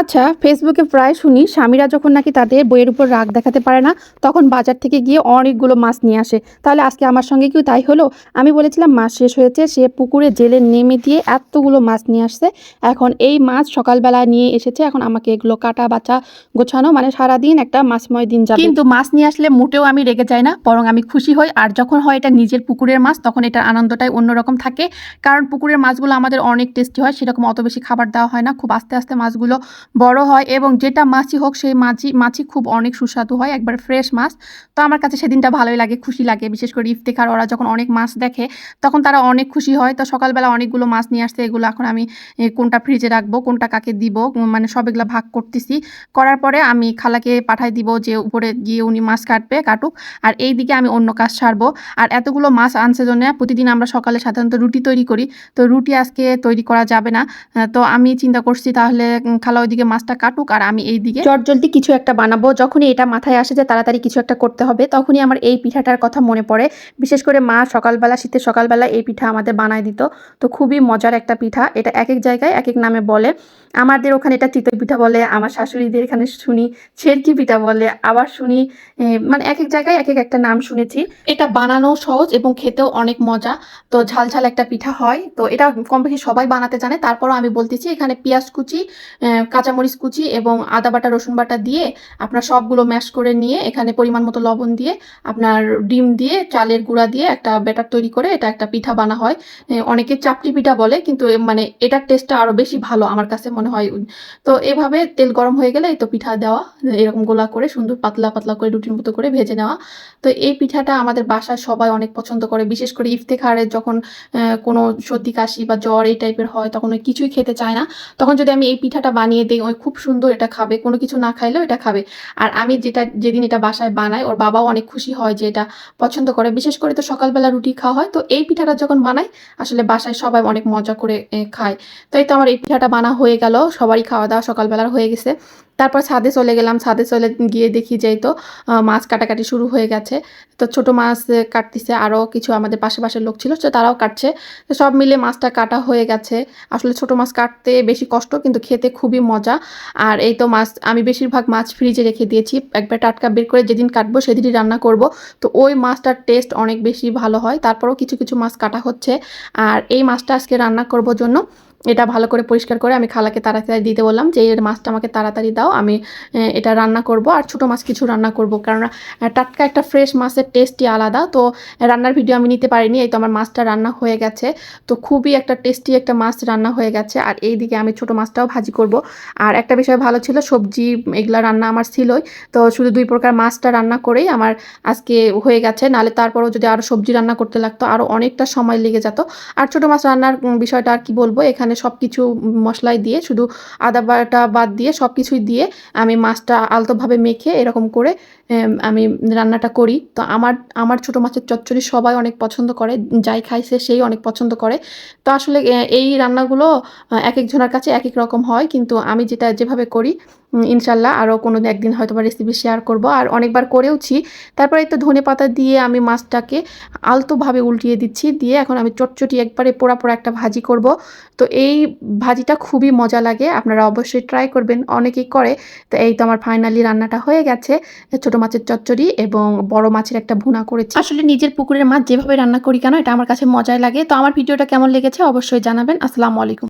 আচ্ছা ফেসবুকে প্রায় শুনি স্বামীরা যখন নাকি তাদের বইয়ের উপর রাগ দেখাতে পারে না, তখন বাজার থেকে গিয়ে অনেকগুলো মাছ নিয়ে আসে। তাহলে আজকে আমার সঙ্গে কি তাই হলো? আমি বলেছিলাম মাছ শেষ হয়েছে, সে পুকুরে জেলে নেমে দিয়ে এতগুলো মাছ নিয়ে আসছে। এখন এই মাছ সকালবেলা নিয়ে এসেছে, এখন আমাকে এগুলো কাটা বাছা গোছানো মানে সারাদিন একটা মাছময় দিন যাবে। কিন্তু মাছ নিয়ে আসলে মোটেও আমি রেগে যাই না, বরং আমি খুশি হই। আর যখন হয় এটা নিজের পুকুরের মাছ, তখন এটার আনন্দটাই অন্যরকম থাকে। কারণ পুকুরের মাছগুলো আমাদের অনেক টেস্টি হয়, সেরকম অত বেশি খাবার দেওয়া হয় না। খুব আস্তে আস্তে মাছগুলো বড় হয় এবং যেটা মাছই হোক, সেই মাছি মাছই খুব অনেক সুস্বাদু হয়, একবার ফ্রেশ মাছ। তো আমার কাছে সেদিনটা ভালোই লাগে, খুশি লাগে। বিশেষ করে ইফতেখার ওরা যখন অনেক মাছ দেখে, তখন তারা অনেক খুশি হয়। তো সকালবেলা অনেকগুলো মাছ নিয়ে আসতে এগুলো এখন আমি কোনটা ফ্রিজে রাখব, কোনটা কাকে দিব মানে সব এগুলো ভাগ করতেছি। করার পরে আমি খালাকে পাঠাই দিব যে উপরে গিয়ে উনি মাছ কাটবে, কাটুক। আর এই দিকে আমি অন্য কাজ সারবো। আর এতগুলো মাছ আনছে জন্য প্রতিদিন আমরা সকালে সাধারণত রুটি তৈরি করি। তো রুটি আজকে তৈরি করা যাবে না। তো আমি চিন্তা করছি তাহলে খালা ওইদিকে মাছটা কাটুক আর আমি এই দিকে জলদি কিছু একটা বানাবো। যখনই এটা মাথায় আসে যে তাড়াতাড়ি কিছু একটা করতে হবে তখনই আমার এই পিঠাটার কথা মনে পড়ে। বিশেষ করে মা সকালবেলা শীতের সকালবেলা এই পিঠা আমাদের বানায় দিত। তো খুবই মজার একটা পিঠা। এটা এক এক জায়গায় এক এক নামে বলে। আমাদের ওখানে এটা চিতই পিঠা বলে আমার শাশুড়িদের এখানে শুনি ছেরকি পিঠা বলে আবার শুনি মানে এক এক জায়গায় এক এক একটা নাম শুনেছি। এটা বানানো সহজ এবং খেতেও অনেক মজা। তো ঝাল ঝাল একটা পিঠা হয়। তো এটা কম বেশি সবাই বানাতে জানে। তারপরও আমি বলতেছি এখানে পেঁয়াজ কুচি আহ, কাঁচামরিচ কুচি এবং আদা বাটা রসুন বাটা দিয়ে আপনার সবগুলো ম্যাশ করে নিয়ে এখানে পরিমাণ মতো লবণ দিয়ে আপনার ডিম দিয়ে চালের গুঁড়া দিয়ে একটা ব্যাটার তৈরি করে এটা একটা পিঠা বানা হয় অনেকে চাপটি পিঠা বলে কিন্তু মানে এটার টেস্টটা আরও বেশি ভালো আমার কাছে মনে হয় তো এভাবে তেল গরম হয়ে গেলে এই তো পিঠা দেওয়া এরকম গোলা করে সুন্দর পাতলা পাতলা করে রুটির মতো করে ভেজে নেওয়া তো এই পিঠাটা আমাদের বাসায় সবাই অনেক পছন্দ করে বিশেষ করে ইফতেখারে যখন কোনো সর্দি কাশি বা জ্বর এই টাইপের হয় তখন কিছুই খেতে চায় না তখন যদি আমি এই পিঠাটা বানিয়ে দিই ওই খুব সুন্দর এটা খাবে, কোনো কিছু না খাইলেও এটা খাবে। আর আমি যেটা, যেদিন এটা বাসায় বানাই, ওর বাবাও অনেক খুশি হয় যে এটা পছন্দ করে। বিশেষ করে তো সকালবেলা রুটি খাওয়া হয়, তো এই পিঠাটা যখন বানাই, আসলে বাসায় সবাই অনেক মজা করে খায়। তো এই তো আমার এই পিঠাটা বানা হয়ে গেল, সবারই খাওয়া দাওয়া সকালবেলার হয়ে গেছে। তারপর ছাদে চলে গেলাম। ছাদে চলে গিয়ে দেখি যেই তো মাছ কাটাকাটি শুরু হয়ে গেছে। তো ছোট মাছ কাটতেছে আরও কিছু আমাদের পাশে পাশের লোক ছিল, তো তারাও কাটছে। তো সব মিলে মাছটা কাটা হয়ে গেছে। আসলে ছোট মাছ কাটতে বেশি কষ্ট, কিন্তু খেতে খুবই মজা। আর এই তো মাছ, আমি বেশিরভাগ মাছ ফ্রিজে রেখে দিয়েছি। একবার টাটকা বের করে যেদিন কাটবো সেদিনই রান্না করব। তো ওই মাছটার টেস্ট অনেক বেশি ভালো হয়। তারপরও কিছু কিছু মাছ কাটা হচ্ছে। আর এই মাছটা আজকে রান্না করব জন্য এটা ভালো করে পরিষ্কার করে আমি খালাকে তাড়াতাড়ি দিতে বললাম যে, এর মাছটা আমাকে তাড়াতাড়ি দাও, আমি এটা রান্না করব আর ছোটো মাছ কিছু রান্না করব। কারণ টাটকা একটা ফ্রেশ মাছের টেস্টই আলাদা, তো রান্নার ভিডিও আমি নিতে পারিনি, এই তো আমার মাছটা রান্না হয়ে গেছে। তো খুবই একটা টেস্টি একটা মাছ রান্না হয়ে গেছে, আর এই দিকে আমি ছোটো মাছটাও ভাজি করব। আর একটা বিষয় ভালো ছিল, সবজি এগুলা রান্না আমার ছিলই, তো শুধু দুই প্রকার মাছটা রান্না করেই আমার আজকে হয়ে গেছে, নালে তারপরেও যদি আরও সবজি রান্না করতে লাগতো আরও অনেকটা সময় লেগে যেত। আর ছোটো মাছ রান্নার বিষয়টা আর কি বলব, এখানে সব কিছু মশলাই দিয়ে, শুধু আদা বাটা বাদ দিয়ে সব কিছুই দিয়ে আমি মাছটা আলতোভাবে মেখে এরকম করে আমি রান্নাটা করি। তো আমার আমার ছোটো মাছের চচ্চড়ি সবাই অনেক পছন্দ করে, যাই খাইছে সেই অনেক পছন্দ করে। তো আসলে এই রান্নাগুলো এক একজনের কাছে এক এক রকম হয়, কিন্তু আমি যেটা যেভাবে করি ইনশাল্লাহ আরও কোনো একদিন হয়তো বা রেসিপি শেয়ার করব। আর অনেকবার করেওছি। তারপরে তো ধনে পাতা দিয়ে আমি মাছটাকে আলতোভাবে উল্টিয়ে দিচ্ছি। দিয়ে এখন আমি চটচটি একবারে পোড়া পোড়া একটা ভাজি করব। তো এই ভাজিটা খুবই মজা লাগে। আপনারা অবশ্যই ট্রাই করবেন। অনেকেই করে। তো এই তো আমার ফাইনালি রান্নাটা হয়ে গেছে। ছোট মাছের চচ্চড়ি এবং বড় মাছের একটা ভুনা করেছি। আসলে নিজের পুকুরের মাছ যেভাবে রান্না করি কেন, এটা আমার কাছে মজাই লাগে। তো আমার ভিডিওটা কেমন লেগেছে অবশ্যই জানাবেন। আসসালামু আলাইকুম।